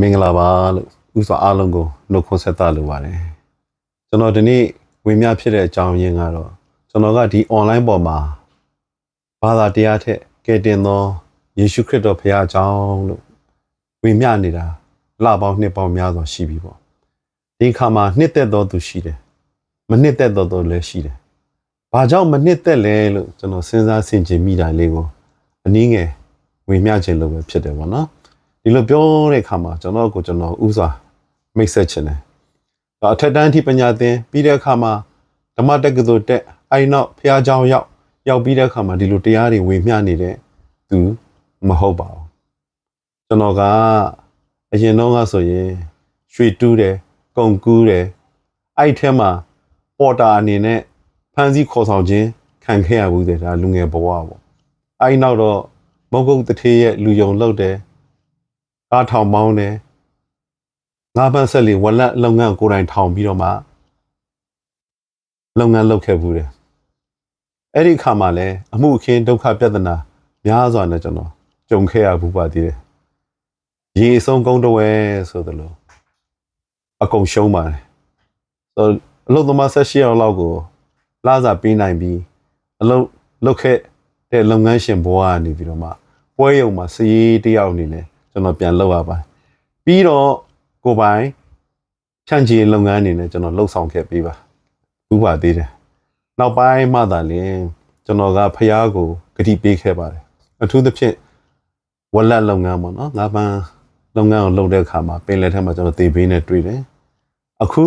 မင်္ဂလာပါလို့ဥစွာအားလုံးကိုနှုတ်ခွန်းဆက်သလိုပါတယ်ကျွန်တော်ဒီနေ့ဝင်မြဖြစ်တဲ့အကြောင်းရင်းကတော့ကျွန်တော်ကဒီ online ပေါ်မှာဘာသာတရားထက်ကဲတင်သောယေရှုခရစ်တော်ဖခင်အကြောင်းလို့ဝင်မြနေတာလပေါင်းနှစ်ပေါင်းများစွာရှိပြီပေါ့ဒီခါမှာနှစ်သက်တော်သူရှိတယ်မနှစ်သက်တော်သူလည်းရှိတယ်ဘာကြောင့်မနှစ်သက်လဲလို့ကျွန်တော်စဉ်းစားဆင်ခြင်မိတာလေးကိုအနည်းငယ်ဝင်မြခြင်းလို့ပဲဖြစ်တယ်ပေါ့နော် ဒီလိုပြောတဲ့အခါမှာကျွန်တော်ကိုကျွန်တော်ဥစွာမိတ်ဆက်ချင်တယ်။ဒါအထက်တန်းအထိပညာသင်ပြီးတဲ့အခါမှာဓမ္မတက္ကသိုလ်တက်အဲ့နောက်ဖះเจ้าရောက်ရောက်ပြီးတဲ့အခါမှာဒီလိုတရားတွေဝေမျှနေတဲ့သူမဟုတ်ပါဘူး။ကျွန်တော်ကအရင်တော့ကဆိုရင်ရွှေတူးတယ်ကုံကူးတယ်အဲ့ဒီထဲမှာပေါ်တာအနေနဲ့ဖန်စီခေါ်ဆောင်ခြင်းခံခဲ့ရဘူးတဲ့ဒါလူငယ်ဘဝပေါ့။အဲ့ဒီနောက်တော့မုတ်ကုတ်တထေးရဲ့လူယုံလောက်တယ် ကားထောင်မောင်းတယ်ငါးပန်းဆက်လီဝလက်လုပ်ငန်းကိုယ်တိုင်ထောင်ပြီးတော့မှလုပ်ငန်းလုပ်ခဲ့ဘူးတယ်အဲ့ဒီအခါမှာလည်းအမှုအခင်းဒုက္ခပြဿနာများစွာနဲ့ကျွန်တော်ကြုံခဲ့ရဘူးပါသေးတယ်ရေအဆုံးကုန်းတဝဲဆိုသလိုအကုန်ရှုံးပါတယ်ဆိုတော့အလုပ်သမားဆက်ရှိအောင်လောက်ကိုလာစာပေးနိုင်ပြီးအလုပ်လုပ်ခဲ့တဲ့လုပ်ငန်းရှင်ဘဝကနေပြီးတော့မှပွဲရုံမှာစည်ရေးတယောက်အနေနဲ့ ကျွန်တော်ပြန်လုပ်ရပါတယ်ပြီးတော့ကိုယ်ပိုင်ဖြန့်ချီလုပ်ငန်းအနေနဲ့ကျွန်တော်လှုပ်ဆောင်ခဲ့ပေးပါဘူးပါသေးတယ်နောက်ပိုင်းမှသာလျှင်ကျွန်တော်ကဖះကိုဂတိပေးခဲ့ပါတယ်အထူးသဖြင့်ဝက်လက်လုပ်ငန်းပေါ့နော်ငါးပန်းလုပ်ငန်းကိုလုပ်တဲ့အခါမှာပင်လယ်ထဲမှာကျွန်တော်တေဘေးနဲ့တွေ့တယ်အခု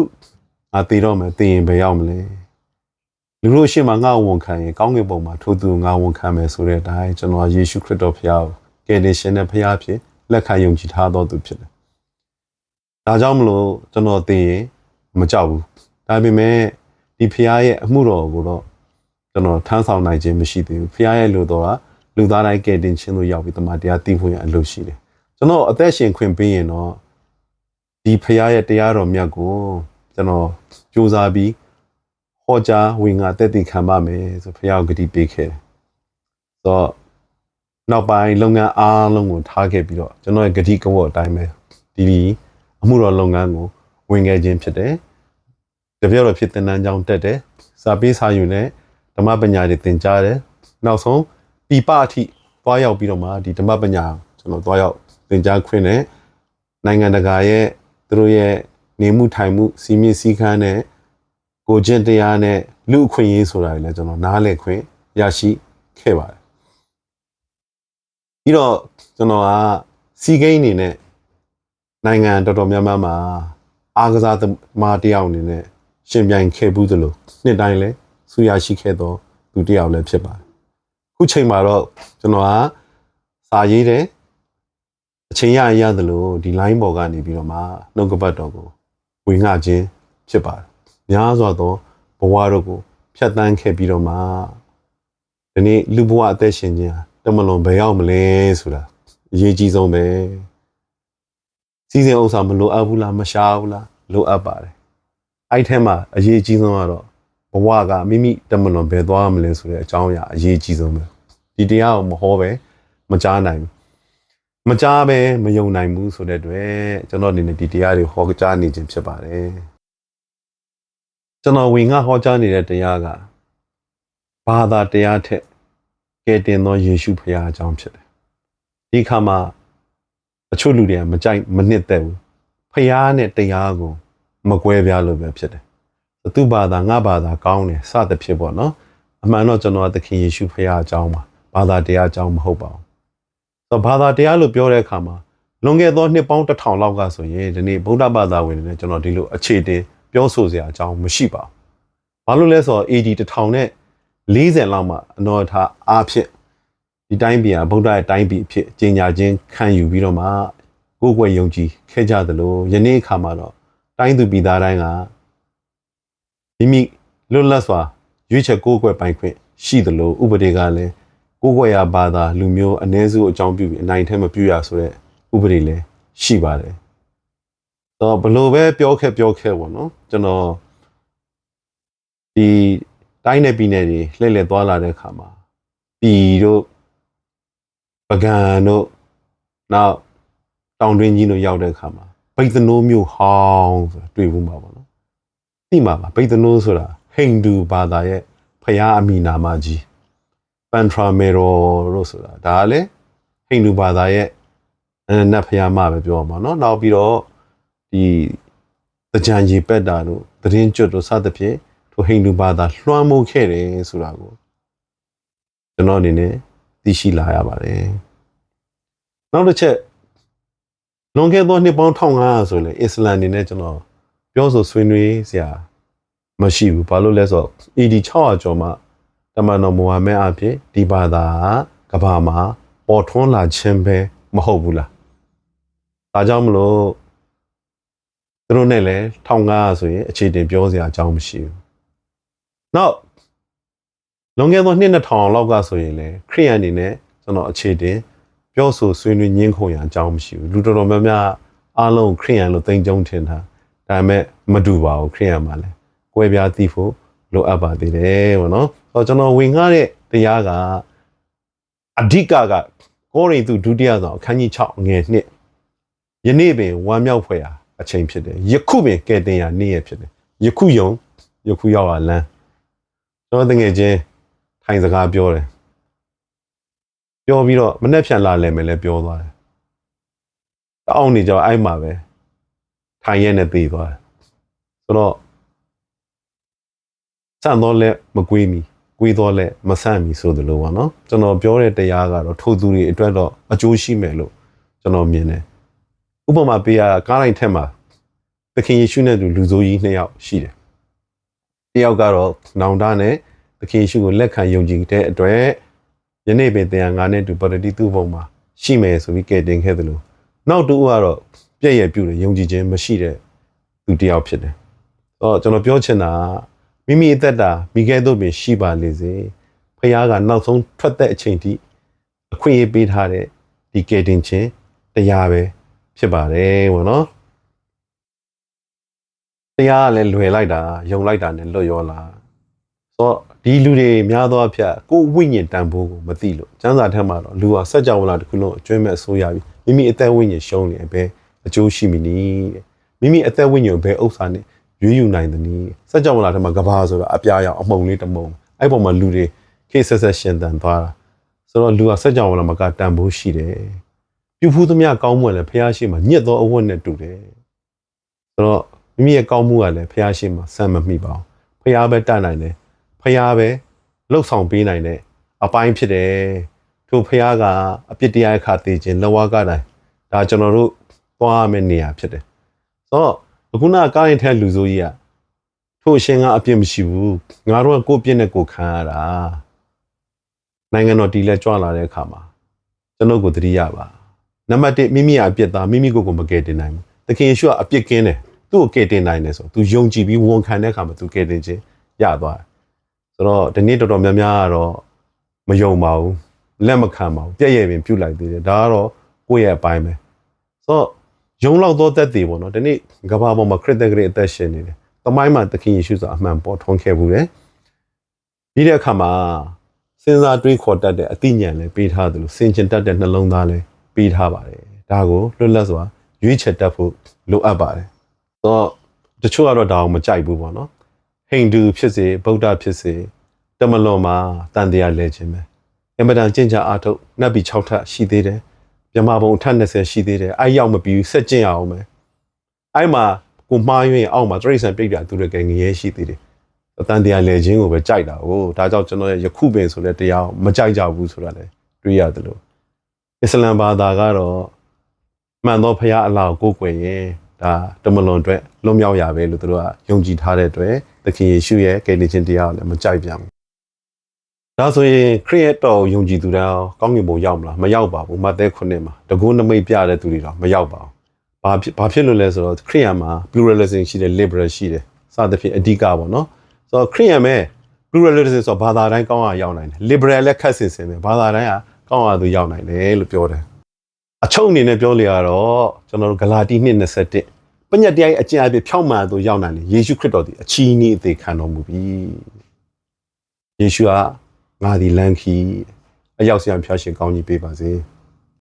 ငါတည်တော့မယ်တည်ရင်ဘယ်ရောက်မလဲလူတို့ရှေ့မှာငါ့ဝန်ခံရင်ကောင်းကင်ဘုံမှာထိုးသူငါဝန်ခံမယ်ဆိုတဲ့အတိုင်းကျွန်တော်ယေရှုခရစ်တော်ဖះကိုကယ်တင်ရှင်တဲ့ဖះဖြစ် လက်ခံယုံကြည်ထားတော်သူဖြစ်တယ်။ဒါကြောင့်မလို့ကျွန်တော်သိရင်မကြောက်ဘူး။ဒါပေမဲ့ဒီဖရားရဲ့အမှုတော်ကိုတော့ကျွန်တော်ထမ်းဆောင်နိုင်ခြင်းမရှိသေးဘူး။ဖရားရဲ့လူတော်ကလူသားတိုင်းကယ်တင်ခြင်းလို့ရောက်ပြီးတမန်တရားသိဖို့ရအလုပ်ရှိတယ်။ကျွန်တော်အသက်ရှင်ခွင့်ပေးရင်တော့ဒီဖရားရဲ့တရားတော်မြတ်ကိုကျွန်တော်စူးစမ်းပြီးဟောကြားဝင်ငါတက်တည်ခံပါမယ်ဆိုဖရားကိုဂတိပေးခဲ့တယ်။ဆိုတော့ နောက်ပိုင်းလုပ်ငန်းအားလုံးကိုထားခဲ့ပြီးတော့ကျွန်တော်ရဲ့ဂတိကဝတ်အတိုင်းပဲဒီဒီအမှုတော်လုပ်ငန်းကိုဝင်ခဲ့ခြင်းဖြစ်တယ်။တပြည့်တော့ဖြစ်တဲ့နန်းကြောင်းတက်တယ်။စာပေးစာယူနဲ့ဓမ္မပညာတွေသင်ကြားတယ်။နောက်ဆုံးပြပအထိသွားရောက်ပြီးတော့မှဒီဓမ္မပညာကျွန်တော်သွားရောက်သင်ကြားခွင့်နဲ့နိုင်ငံတကာရဲ့သူတို့ရဲ့နေမှုထိုင်မှုစီမင်းစည်းကမ်းနဲ့ကိုကျင့်တရားနဲ့လူအခွင့်အရေးဆိုတာတွေလည်းကျွန်တော်နားလည်ခွင့်ရရှိခဲ့ပါတယ် ပြီးတော့ကျွန်တော်ကစီဂိမ်းအနေနဲ့နိုင်ငံတော်တော်များများမှာအားကစားသမားတယောက်အနေနဲ့ရှင်ပြိုင်ခဲ့ဘူးသလိုနှစ်တိုင်းလဲဆူရရှိခဲ့တော့သူတယောက်လည်းဖြစ်ပါတယ်ခုချိန်မှာတော့ကျွန်တော်ကစာရေးတယ်အချိန်ရရရသလိုဒီ line ပေါ်ကနေပြီးတော့မှနှုတ်ကပတ်တော်ကိုဝင်ငှခြင်းဖြစ်ပါတယ်များစွာသောဘဝတို့ကိုဖြတ်တန်းခဲ့ပြီးတော့မှဒီနေ့လူဘဝအသက်ရှင်ခြင်းဟာ တမလွန်ဘယ်ရောက်မလဲဆိုတာအရေးကြီးဆုံးပဲစီစဉ်ဥစ္စာမလိုအပ်ဘူးလားမရှားဘူးလားလိုအပ်ပါတယ်အဲ့ထဲမှာအရေးကြီးဆုံးကတော့ဘဝကမိမိတမလွန်ဘယ်သွားမလဲဆိုတဲ့အကြောင်းအရာအရေးကြီးဆုံးပဲဒီတရားကိုမဟောပဲမကြားနိုင်ဘူးမကြားပဲမယုံနိုင်ဘူးဆိုတဲ့အတွက်ကျွန်တော်အနေနဲ့ဒီတရားတွေဟောကြားနေခြင်းဖြစ်ပါတယ်ကျွန်တော်ဝင်ငါဟောကြားနေတဲ့တရားကဘာသာတရားထက် ကယ်တင်သောယေရှုဖခင်အကြောင်းဖြစ်တယ်။ဒီခါမှာအချို့လူတွေကမကြိုက်မနှစ်သက်ဘူး။ဖခင်နဲ့တရားကိုမကွဲပြားလို့ပဲဖြစ်တယ်။သူ့ဘာသာငါဘာသာကောင်းတယ်စသဖြင့်ပေါ့နော်။အမှန်တော့ကျွန်တော်ကသခင်ယေရှုဖခင်အကြောင်းပါ။ဘာသာတရားအကြောင်းမဟုတ်ပါဘူး။ဆိုတော့ဘာသာတရားလို့ပြောတဲ့အခါမှာလွန်ခဲ့သောနှစ်ပေါင်းတစ်ထောင်လောက်ကဆိုရင်ဒီနေ့ဗုဒ္ဓဘာသာဝင်တွေနဲ့ကျွန်တော်ဒီလိုအခြေတင်ပြောဆိုစရာအကြောင်းမရှိပါဘူး။ဘာလို့လဲဆိုတော့ AD တစ်ထောင်နဲ့ 40လောက်မှအနော်ထားအားဖြင့်ဒီတိုင်းပြည်ဟာဗုဒ္ဓရဲ့တိုင်းပြည်အဖြစ်ကျင်ညာခြင်းခံယူပြီးတော့မှကိုယ်ကွယ်ယုံကြည်ခဲ့ကြသလိုယနေ့အခါမှာတော့တိုင်းသူပြည်သားတိုင်းကမိမိလွတ်လပ်စွာရွေးချယ်ကိုယ်ကွယ်ပိုင်ခွင့်ရှိသလိုဥပဒေကလည်းကိုယ်ကွယ်ရာဘာသာလူမျိုးအ ਨੇ စုအကြောင်းပြုပြီးအနိုင်ထဲမပြုရဆိုတဲ့ဥပဒေလည်းရှိပါတယ်။တော့ဘလို့ပဲပြောခဲ့ပြောခဲ့ပေါ့နော်ကျွန်တော်ဒီ တိုင်းနယ်ပြည်နယ်တွေလှည့်လည်သွားလာတဲ့အခါမှာပြည်တို့ပကံတို့နောက်တောင်တွင်းကြီးတို့ရောက်တဲ့အခါမှာဗိတ်သနိုးမျိုးဟောင်းဆိုတာတွေ့ဘူးမှာပေါ့နော်သိမှာပါဗိတ်သနိုးဆိုတာဟိန္ဒူဘာသာရဲ့ဖျားအမိနာမကြီးပန်ထရာမေရိုလို့ဆိုတာဒါကလည်းဟိန္ဒူဘာသာရဲ့အဲနတ်ဖျားမပဲပြောမှာနော်နောက်ပြီးတော့ဒီတကြံကြီးပက်တာတို့သတင်းကျွတ်တို့စသဖြင့် ထိုဟိန္ဒူဘာသာလွှမ်းမိုးခဲ့တယ်ဆိုတာကိုကျွန်တော်အနေနဲ့သိရှိလာရပါတယ်နောက်တစ်ချက်လွန်ခဲ့သောနှစ်ပေါင်း1500ဆိုရင်အစ္စလမ်အနေနဲ့ကျွန်တော်ပြောဆိုဆွေးနွေးစရာမရှိဘူးဘာလို့လဲဆိုတော့ AD 600ကျော်မှတမန်တော်မူဟာမက်အဖြစ်ဒီဘာသာကကဘာမှာပေါ်ထွန်းလာခြင်းပဲမဟုတ်ဘူးလားဒါကြောင့်မလို့သူတို့နဲ့လည်း1500ဆိုရင်အခြေတင်ပြောစရာအကြောင်းမရှိဘူး နောက်လွန်ခဲ့သောနှစ်2000လောက်ကဆိုရင်လည်းခရိယန်အနေနဲ့ကျွန်တော်အခြေတင်ပြောဆိုဆွေးနွေးညှင်းခုန်ရန်အကြောင်းမရှိဘူးလူတော်တော်များများအားလုံးခရိယန်လို့သိကြုံထင်တာဒါပေမဲ့မတူပါဘူးခရိယန်မှာလည်းကွဲပြားသိဖို့လိုအပ်ပါသေးတယ်ပေါ့နော်ဆိုတော့ကျွန်တော်ဝင်ငှတဲ့တရားကအဓိကကကောရိန္သုဒုတိယဆောင်အခန်းကြီး6ငယ်1ယနေ့ပင်ဝမ်းမြောက်ဖွယ်ရာအချိန်ဖြစ်တယ်ယခုပင်ကဲတင်ရာနေ့ရက်ဖြစ်တယ်ယခုယုံယခုရောက်လာလမ်း ကျွန်တော်တငယ်ချင်းထိုင်စကားပြောတယ်ပြောပြီးတော့မနှက်ဖြန်လာလဲမယ်လဲပြောသွားတယ်တအောင်နေကြအဲ့မှာပဲထိုင်ရဲနဲ့သေးသွားတယ်ဆိုတော့စံတော့လဲမကွေးမီကွေးတော့လဲမဆန့်မီဆိုသလိုပါနော်ကျွန်တော်ပြောတဲ့တရားကတော့ထိုသူတွေအတွက်တော့အကျိုးရှိမယ်လို့ကျွန်တော်မြင်တယ်ဥပမာပေးရကားတိုင်းထက်မှာသခင်ယေရှုနဲ့သူလူဆိုးကြီးနှစ်ယောက်ရှိတယ် တယောက်ကတော့နောင်တနဲ့သခင်ယေရှုကိုလက်ခံယုံကြည်တဲ့အတွက်ယနေ့ပင်တရားငါနဲ့တူပရတိသူ့ဘုံမှာရှိမယ်ဆိုပြီးကဲတင်ခဲ့သလိုနောက်တူကတော့ပြည့်ရပြုတယ်ယုံကြည်ခြင်းမရှိတဲ့သူတယောက်ဖြစ်တယ်။အော်ကျွန်တော်ပြောချင်တာမိမိအသက်တာမိခဲ့တော့ပင်ရှိပါလေစေ။ဖခင်ကနောက်ဆုံးထွက်တဲ့အချိန်ထိအခွင့်အရေးပေးထားတဲ့ဒီကဲတင်ခြင်းတရားပဲဖြစ်ပါတယ်ဘောနော်။ တရားကလည်းလွယ်လိုက်တာယုံလိုက်တာနဲ့လွတ်ရောလာ။ဆိုတော့ဒီလူတွေများသောအားဖြင့်ကိုယ်ဝိညာဉ်တန်ဖိုးကိုမသိလို့ကျမ်းစာထဲမှာတော့လူဟာစัจ java လာတစ်ခုလုံးအကျွမ်းမဲ့အစိုးရပြီးမိမိအသက်ဝိညာဉ်ရှုံးနေပဲအကျိုးရှိမိနီးတဲ့မိမိအသက်ဝိညာဉ်ဘယ်ဥစ္စာနဲ့ရွေးယူနိုင်သနည်းစัจ java လာထဲမှာကဘာဆိုတာအပြားရောင်အမှုံလေးတစ်မုံအဲ့ပေါ်မှာလူတွေခေတ်ဆက်ဆက်ရှင်သန်သွားတာဆိုတော့လူဟာစัจ java လာမှာကတန်ဖိုးရှိတယ်ပြုဖူးသမျှကောင်းမှုလည်းဖះရှိမှညစ်သောအဝတ်နဲ့တူတယ်ဆိုတော့ မိမိရဲ့ကောင်းမှုကလည်းဖះရှိမှစမ်းမမိပါဘူးဖះပဲတတ်နိုင်တယ်ဖះပဲလှုပ်ဆောင်ပေးနိုင်တဲ့အပိုင်းဖြစ်တယ်ထိုဖះကအပြစ်တရားခါတည်ခြင်းလဝကတိုင်းဒါကျွန်တော်တို့သွားရမယ့်နေရာဖြစ်တယ်ဆိုတော့အခုနကားရင်ထဲလူဆိုးကြီးကထိုအရှင်ကအပြစ်မရှိဘူးငါတို့ကကိုယ့်ပြစ်နဲ့ကိုယ်ခံရတာနိုင်ငံတော်တီလဲကြွလာတဲ့အခါမှာကျွန်တော်ကိုတတိယပါနံပါတ်1မိမိအပြစ်သားမိမိကိုယ်ကိုမကယ်တင်နိုင်ဘူးသခင်ယေရှုကအပြစ်ကင်းတယ် သူ့ကိုကယ်တင်နိုင်တယ်ဆို तू ယုံကြည်ပြီးဝန်ခံတဲ့အခါမှာ तू ကယ်တင်ခြင်းရသွားတယ်ဆိုတော့ဒီနေ့တော်တော်များများကတော့မယုံပါဘူးလက်မခံပါဘူးပြည့်ရဲ့ပင်ပြုတ်လိုက်သေးတယ်ဒါကတော့ကိုယ့်ရဲ့အပိုင်းပဲဆိုတော့ယုံလောက်သောသက်တည်ပေါ့နော်ဒီနေ့ကမ္ဘာပေါ်မှာခရစ်တက်ကလေးအသက်ရှင်နေတယ်တမိုင်းမှာသခင်ယေရှုဆိုအမှန်ပေါ်ထွန်းခဲ့ဘူးတယ်ပြီးတဲ့အခါမှာစဉ်းစားတွေးခေါ်တတ်တဲ့အသိဉာဏ်လည်းပေးထားတယ်လို့စင်ကျင်တတ်တဲ့နှလုံးသားလည်းပေးထားပါတယ်ဒါကိုလွတ်လပ်စွာရွေးချယ်တတ်ဖို့လိုအပ်ပါတယ်ဆို တော့တချို့ကတော့ဒါအောင်မကြိုက်ဘူးပေါ့နော်ဟိန္ဒူဖြစ်စေဗုဒ္ဓဖြစ်စေတမလွန်မှာတန်တရားလဲခြင်းပဲအင်မတန်ကျင့်ကြအားထုတ်နတ်ပြည်6ထပ်ရှိသေးတယ်မြမဘုံထပ်20ရှိသေးတယ်အဲ့ရောက်မပြီးဆက်ကျင့်ရအောင်ပဲအဲ့မှာကိုမှားရွင်အောက်မှာတရိษံပြိတ္တာသူတွေကငရဲရှိသေးတယ်တန်တရားလဲခြင်းကိုပဲကြိုက်တာကိုဒါကြောင့်ကျွန်တော်ရဲ့ယခုပင်ဆိုတဲ့တရားမကြိုက်ကြဘူးဆိုတာလည်းတွေးရတယ်လို့အစ္စလမ်ဘာသာကတော့မှန်သောဖရာအလာကိုကိုယ်ကွယ်ရင် ဒါတမလွန်အတွက်လွတ်မြောက်ရပဲလို့သူတို့ကယုံကြည်ထားတဲ့အတွက်သခင်ယေရှုရဲ့ကယ်တင်ခြင်းတရားကိုလည်းမကြိုက်ပြန်ဘူးဒါဆိုရင်ခရစ်တော်ယုံကြည်သူတိုင်းကောင်းကင်ဘုံရောက်မလားမရောက်ပါဘူးမဿဲခုနှစ်မှာတကုနမိတ်ပြတဲ့သူတွေတော့မရောက်ပါဘူးဘာဖြစ်ဘာဖြစ်လို့လဲဆိုတော့ခရစ်ယာန်မှာ pluralism ရှိတယ် liberal ရှိတယ်စသဖြင့်အဓိကပေါ့နော်ဆိုတော့ခရစ်ယာန်မဲ့ pluralism ဆိုတော့ဘာသာတိုင်းကောင်းအောင်ရောက်နိုင်တယ် liberal လည်းခက်ဆင်ဆင်ပဲဘာသာတိုင်းကကောင်းအောင်သူရောက်နိုင်တယ်လို့ပြောတယ် အချုပ်အနေနဲ့ပြောလေရတော့ကျွန်တော်တို့ဂလာတိ2:21ပညတ်တရားရဲ့အကျင့်အပြည့်ဖြောင့်မှန်သူရောက်နိုင်တယ်ယေရှုခရစ်တော်ဒီအချီးနှီးအသေးခံတော်မူပြီယေရှုကငါဒီလမ်းခီအရောက်ဆရာဖျားရှင်ကောင်းကြီးပေးပါစေ။